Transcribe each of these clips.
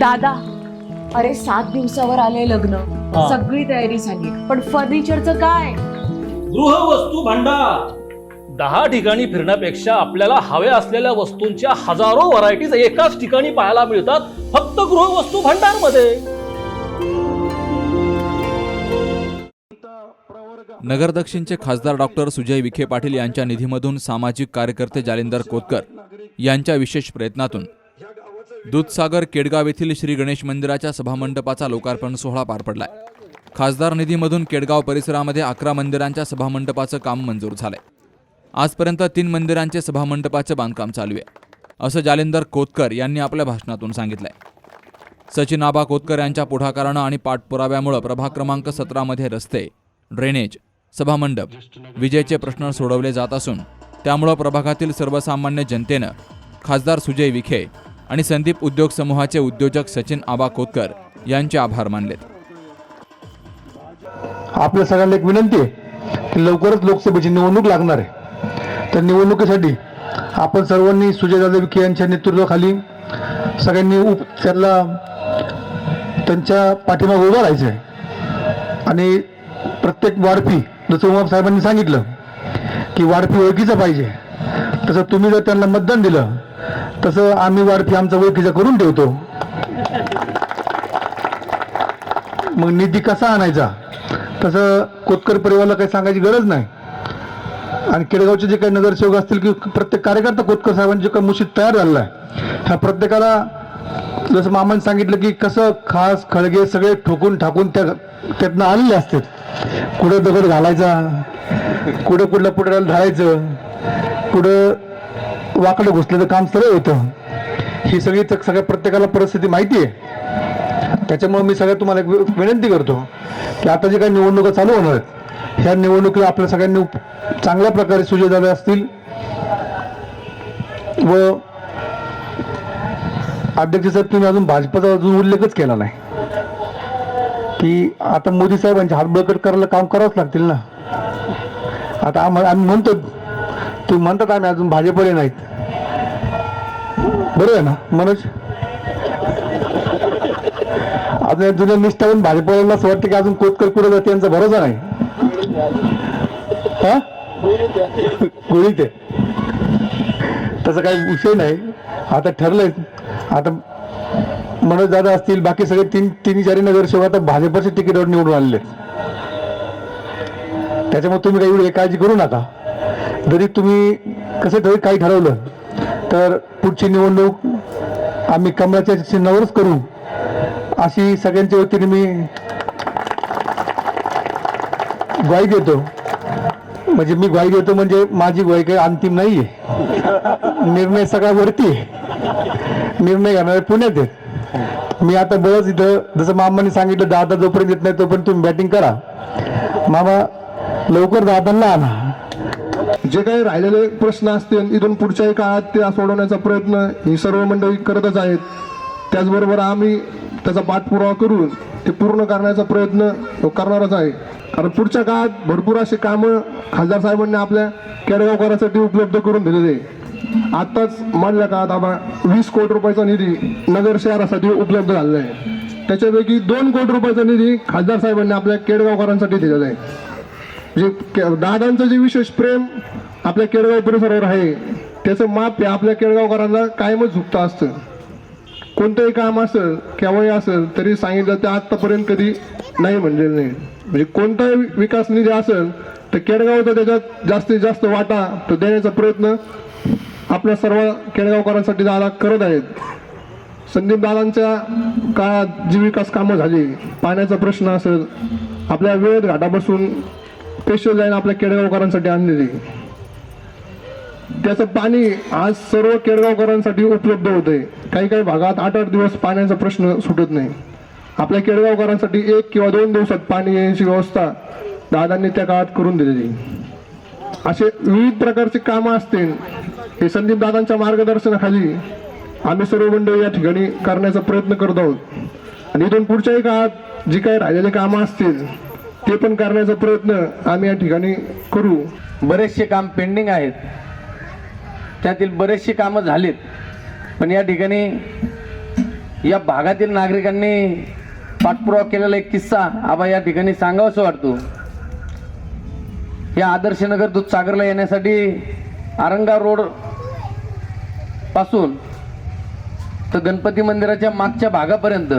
दादा अरे सात दिवसावर आले लग्न. हा. सगळी तयारी झाली. पण फर्निचरचं काय? गृहवस्तू भांडार. दहा ठिकाणी फिरण्यापेक्षा आपल्याला हव्या असलेल्या वस्तूंच्या हजारो व्हरायटीज एकाच ठिकाणी पाहायला मिळतात फक्त गृहवस्तू भांडारमध्ये नगर दक्षिणचे खासदार डॉक्टर सुजय विखे पाटील यांच्या निधीमधून सामाजिक कार्यकर्ते जालिंदर कोतकर यांच्या विशेष प्रयत्नातून दूधसागर केडगाव येथील श्री गणेश मंदिराच्या सभामंडपाचा लोकार्पण सोहळा पार पडलाय. खासदार निधीमधून केडगाव परिसरामध्ये अकरा मंदिरांच्या सभामंडपाचं काम मंजूर झालंय. आजपर्यंत तीन मंदिरांचे सभामंडपाचं बांधकाम चालू आहे. असं जालिंदर कोतकर यांनी आपल्या भाषणातून सांगितलंय. सचिन आबा कोतकर यांच्या पुढाकारानं आणि पाठपुराव्यामुळं प्रभाग क्रमांक सतरामध्ये रस्ते ड्रेनेज सभामंडप विजेचे प्रश्न सोडवले जात असून त्यामुळं प्रभागातील सर्वसामान्य जनतेनं खासदार सुजय विखे आणि संदीप उद्योग समूहाचे उद्योजक सचिन आबा कोतकर यांचे आभार मानलेत. आपल्या सगळ्यांना एक विनंती आहे की लवकरच लोकसभेची निवडणूक लागणार आहे. तर निवडणुकीसाठी आपण सर्वांनी सुजयदादा विखे यांच्या नेतृत्वाखाली सगळ्यांनी उप त्यांना त्यांच्या पाठीमागे उभं राहायचं आहे. आणि प्रत्येक वाढपी जसं उमाप साहेबांनी सांगितलं की वाढपी ओळखीचं पाहिजे. तसं तुम्ही जर त्यांना मतदान दिलं तसं आम्ही वारती आमचा ओळखीचा करून ठेवतो. मग निधी कसा आणायचा? तसं कोतकर परिवाराला काही सांगायची गरज नाही. आणि केडगावचे जे काही नगरसेवक असतील की प्रत्येक कार्यकर्ता कोतकर साहेबांचे काही मुशीत तयार झालेला आहे ह्या प्रत्येकाला जसं मामाने सांगितलं की कसं खास खळगे सगळे ठोकून ठाकून त्या त्यातनं आलेले असतात. कुठं दगड घालायचा कुठं कुठल्या पुढं ढाळायचं कुठं वाकडं घुसलेलं काम सरळ होतं. ही सगळी सगळ्या प्रत्येकाला परिस्थिती माहिती आहे त्याच्यामुळे मी सगळ्यात तुम्हाला एक विनंती करतो की आता जे काही निवडणुका चालू होणार आहेत ह्या निवडणुकीला आपल्या सगळ्यांनी चांगल्या प्रकारे सुजय असतील व अध्यक्ष साहेब तुम्ही अजून भाजपचा अजून उल्लेखच केला नाही. की आता मोदी साहेबांचे हात बळकट करायला काम करावंच लागतील ना. आता आम्हाला आम्ही म्हणतो तुम्ही म्हणतात आम्ही अजून भाजपले नाहीत. बरोबर आहे ना मनोज? अजून जुन्या निष्ठावून भाजपला असं वाटतं की अजून कोतकर कुठे जाते यांचा भरोसा नाही. हा? गोळीत आहे. तसं काही विषय नाही. आता ठरलंय. आता मनोज दादा असतील बाकी सगळे तीन तिन्ही चारी नगरसेवक आता भाजपच्या तिकीटावर निवडून आलेले त्याच्यामुळे तुम्ही काही एवढी काळजी करू नका. जरी तुम्ही कसं ठरवलं काही ठरवलं तर पुढची निवडणूक आम्ही कमळाच्या चिन्हावरच करू. अशी सगळ्यांच्या वतीने मी ग्वाही देतो. म्हणजे मी ग्वाही देतो म्हणजे माझी ग्वाही काही अंतिम नाही आहे निर्णय सगळा वरती निर्णय घेणारे पुण्यात आहेत. मी आता बरंच इथं जसं मामाने सांगितलं दादा जोपर्यंत येत नाही तोपर्यंत तुम्ही बॅटिंग करा. मामा लवकर दादांना आणा. जे काही राहिलेले प्रश्न असतील इथून पुढच्याही काळात त्या सोडवण्याचा प्रयत्न ही सर्व मंडळी करतच आहेत. त्याचबरोबर आम्ही त्याचा पाठपुरावा करून ते पूर्ण करण्याचा प्रयत्न करणारच आहे. कारण पुढच्या काळात भरपूर अशी कामं खासदार साहेबांनी आपल्या केडगावकरांसाठी उपलब्ध करून दिलेले आहे. आत्ताच मधल्या काळात आम्हा वीस कोटी रुपयाचा निधी नगर शहरासाठी उपलब्ध झालेला आहे. त्याच्यापैकी दोन कोटी रुपयाचा निधी खासदार साहेबांनी आपल्या केडगावकरांसाठी दिलेला आहे. म्हणजे के- दादांचं जे विशेष प्रेम आपल्या केळगाव परिसरावर आहे त्याचं माप हे आपल्या केळगावकरांना कायमच झुकतं असतं. कोणतंही काम असेल केव्हाही असेल तरी सांगितलं ते आत्तापर्यंत कधी नाही म्हणजे नाही. म्हणजे कोणताही विकास निधी असेल तर केडगावचा त्याच्यात जास्तीत जास्त वाटा तो देण्याचा प्रयत्न आपल्या सर्व केडगावकरांसाठी दादा करत आहेत. संदीप दादांच्या काळात जी विकास कामं झाली पाण्याचा प्रश्न असेल आपल्या वेळेत घाटापासून स्पेशल लाईन आपल्या केडगावकरांसाठी आणलेली. त्याचं पाणी आज सर्व केडगावकरांसाठी उपलब्ध होते काही काही भागात आठ आठ दिवस पाण्याचा प्रश्न सुटत नाही. आपल्या केडगावकरांसाठी एक किंवा दोन दिवसात पाणी येण्याची व्यवस्था दादांनी त्या काळात करून दिलेली. असे विविध प्रकारचे कामं असतील हे संदीप दादांच्या मार्गदर्शनाखाली आम्ही सर्व मंडळी या ठिकाणी करण्याचा प्रयत्न करत आहोत. आणि इथून पुढच्याही काळात जी काही राहिलेली कामं असतील ते पण करण्याचा प्रयत्न आम्ही या ठिकाणी करू. बरेचसे काम पेंडिंग आहेत. त्यातील बरेचसे कामं झालीत. पण या ठिकाणी या भागातील नागरिकांनी पाठपुरावा केलेला एक किस्सा आबा या ठिकाणी सांगावासं वाटतो. या आदर्शनगर दूधसागरला येण्यासाठी आरंगा रोडपासून तर गणपती मंदिराच्या मागच्या भागापर्यंत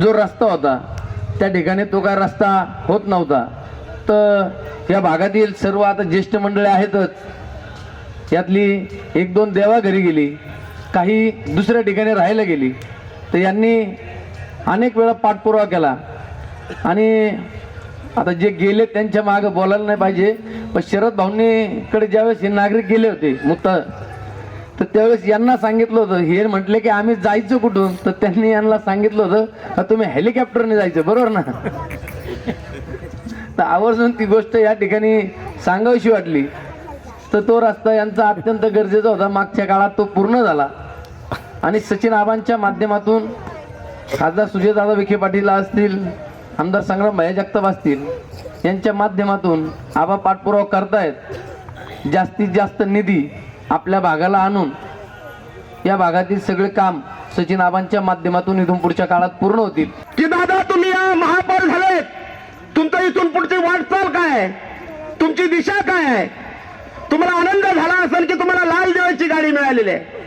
जो रस्ता होता त्या ठिकाणी तो काय रस्ता होत नव्हता. तर या भागातील सर्व आता ज्येष्ठ मंडळी आहेतच. यातली एक दोन देवा घरी गेली. काही दुसऱ्या ठिकाणी राहायला गेली. तर यांनी अनेक वेळा पाठपुरावा केला. आणि आता जे गेले त्यांच्या मागं बोलायला नाही पाहिजे. पण शरद भाऊंनीकडे ज्यावेळेस हे नागरिक गेले होते मुक्त तर त्यावेळेस यांना सांगितलं होतं. हे म्हटले की आम्ही जायचं कुठून? तर त्यांनी यांना सांगितलं होतं का तुम्ही हेलिकॉप्टरने जायचं बरोबर ना? तर आवर्जून ती गोष्ट या ठिकाणी सांगावीशी वाटली. तर तो रस्ता यांचा अत्यंत गरजेचा होता. मागच्या काळात तो पूर्ण झाला. आणि सचिन आबांच्या माध्यमातून खासदार सुजयदादा विखे पाटील असतील आमदार संग्राम भया जगताप असतील यांच्या माध्यमातून आबा पाठपुरावा करतायत. जास्तीत जास्त निधी आपल्या भागाला आणून या भागातील सगळे काम सचिन आबांच्या माध्यमातून इथून पुढच्या काळात पूर्ण होतील. की दादा तुम्ही या महापौर झालेत. तुमचं इथून पुढची वाटचाल काय तुमची दिशा काय आहे? तुम्हाला आनंद झाला असेल की तुम्हाला लाल देवाची गाडी मिळालेली आहे?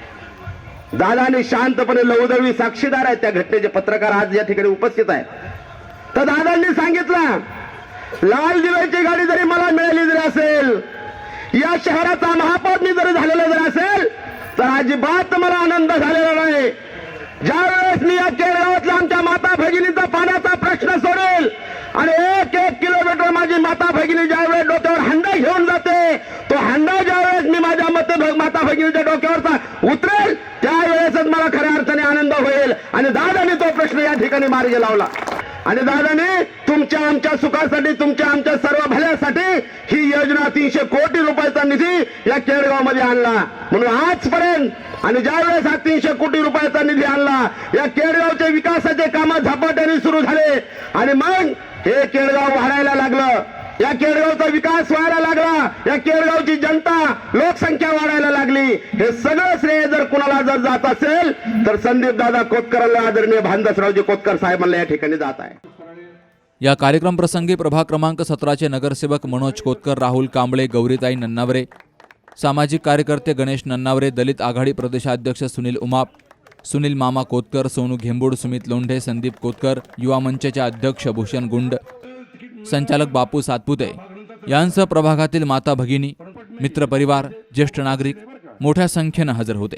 दादाने शांतपणे लवदळवी साक्षीदार आहेत त्या घटनेचे पत्रकार आज या ठिकाणी उपस्थित आहेत. तर दादांनी सांगितलं लाल दिव्याची गाडी जरी मला मिळाली जरी असेल या शहराचा महापौर मी जरी झालेला जर असेल तर अजिबात मला आनंद झालेला नाही. ज्या वेळेस मी या केरळातल्या आमच्या माता भगिनीचा पाण्याचा प्रश्न सोडेल आणि एक एक किलोमीटर माझी माता भगिनी ज्या वेळेस डोक्यावर हंडा घेऊन जाते तो हंडा ज्या वेळेस मी माझ्या मत माता भगिनीच्या डोक्यावरचा उतरेल त्यावेळेसच मला खऱ्या अर्थाने आनंद होईल. आणि दादाने तो प्रश्न या ठिकाणी मार्गी लावला. आणि दादाने तुमच्या आमच्या सुखासाठी तुमच्या आमच्या सर्व भल्यासाठी ही योजना तीनशे कोटी रुपयाचा निधी या केळगावमध्ये आणला. म्हणून आजपर्यंत आणि ज्यावेळेस हा तीनशे कोटी रुपयाचा निधी आणला या केळगावचे विकासाचे काम झपाट्याने सुरू झाले. आणि मग हे केळगाव वाढायला लागलं. या केळगावचा विकास व्हायला लागला. या केळगावची जनता लोकसंख्या वाढायला लागली. हे सगळं श्रेय जर कुणाला जर जात असेल तर संदीप दादा कोतकरला आदरणीय भानदासरावजी कोतकर साहेबांना या ठिकाणी जात आहे. या कार्यक्रम प्रसंगी प्रभाग क्रमांक सतराचे नगरसेवक मनोज कोतकर राहुल कांबळे गौरीताई नन्नावरे सामाजिक कार्यकर्ते गणेश नन्नावरे दलित आघाडी प्रदेशाध्यक्ष सुनील उमाप सुनील मामा कोतकर सोनू घेंबूड सुमित लोंढे संदीप कोतकर युवा मंचचे अध्यक्ष भूषण गुंड संचालक बापू सातपुते यांसह प्रभागातील माता भगिनी मित्रपरिवार ज्येष्ठ नागरिक मोठ्या संख्येनं हजर होते.